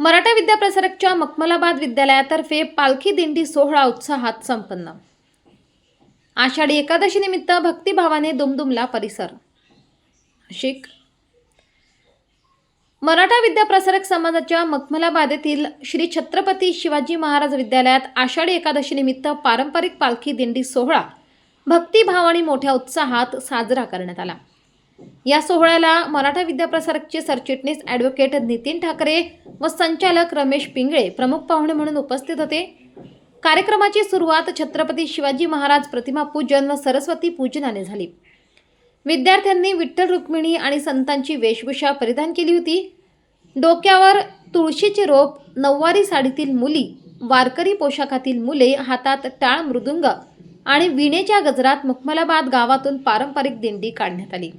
मराठा विद्याप्रसारकच्या मखमलाबाद विद्यालयातर्फे पालखी दिंडी सोहळा उत्साहात संपन्न. आषाढी एकादशीनिमित्त भक्तिभावाने दुमदुमला परिसर. शिक मराठा विद्याप्रसारक समाजाच्या मखमलाबाद येथील श्री छत्रपती शिवाजी महाराज विद्यालयात आषाढी एकादशीनिमित्त पारंपरिक पालखी दिंडी सोहळा भक्तिभाव आणि मोठ्या उत्साहात साजरा करण्यात आला. या सोहळ्याला मराठा विद्याप्रसारकचे सरचिटणीस ॲडव्होकेट नितीन ठाकरे व संचालक रमेश पिंगळे प्रमुख पाहुणे म्हणून उपस्थित होते. कार्यक्रमाची सुरुवात छत्रपती शिवाजी महाराज प्रतिमा पूजन व सरस्वती पूजनाने झाली. विद्यार्थ्यांनी विठ्ठल रुक्मिणी आणि संतांची वेशभूषा परिधान केली होती. डोक्यावर तुळशीचे रोप नऊवारी साडीतील मुली वारकरी पोशाखातील मुले हातात टाळ मृदुंग आणि विणेच्या गजरात मुखमलाबाद गावातून पारंपरिक दिंडी काढण्यात आली.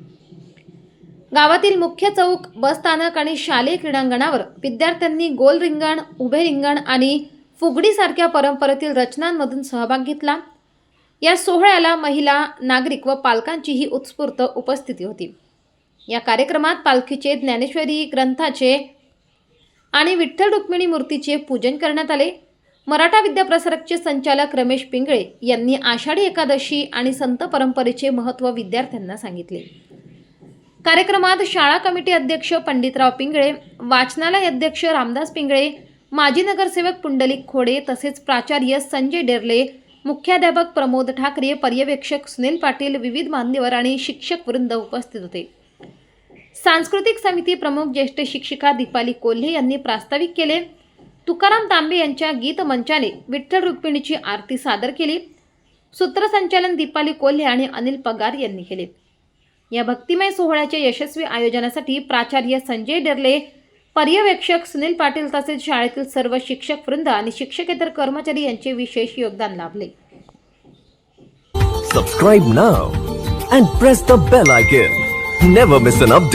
गावातील मुख्य चौक बस स्थानक आणि शालेय क्रीडांगणावर विद्यार्थ्यांनी गोल रिंगण उभे रिंगण आणि फुगडीसारख्या परंपरेतील रचनांमधून सहभाग घेतला. या सोहळ्याला महिला नागरिक व पालकांचीही उत्स्फूर्त उपस्थिती होती. या कार्यक्रमात पालखीचे ज्ञानेश्वरी ग्रंथाचे आणि विठ्ठल रुक्मिणी मूर्तीचे पूजन करण्यात आले. मराठा विद्याप्रसारकचे संचालक रमेश पिंगळे यांनी आषाढी एकादशी आणि संत परंपरेचे महत्त्व विद्यार्थ्यांना सांगितले. कार्यक्रमात शाळा कमिटी अध्यक्ष पंडितराव पिंगळे वाचनालय अध्यक्ष रामदास पिंगळे माजी नगरसेवक पुंडलिक खोडे तसेच प्राचार्य संजय डेरले मुख्याध्यापक प्रमोद ठाकरे पर्यवेक्षक सुनील पाटील विविध मान्यवर आणि शिक्षक वृंद उपस्थित होते. सांस्कृतिक समिती प्रमुख ज्येष्ठ शिक्षिका दीपाली कोल्हे यांनी प्रास्ताविक केले. तुकाराम तांबे यांच्या गीतमंचाने विठ्ठल रुक्मिणीची आरती सादर केली. सूत्रसंचालन दीपाली कोल्हे आणि अनिल पगार यांनी केले. या भक्तिमय सोहळ्याच्या यशस्वी आयोजनासाठी प्राचार्य संजय डेरले पर्यवेक्षक सुनील पाटील तसेच शाळेतील सर्व शिक्षक वृंद आणि शिक्षकेतर कर्मचारी यांचे विशेष योगदान लाभले. Subscribe now and press the bell icon never miss an update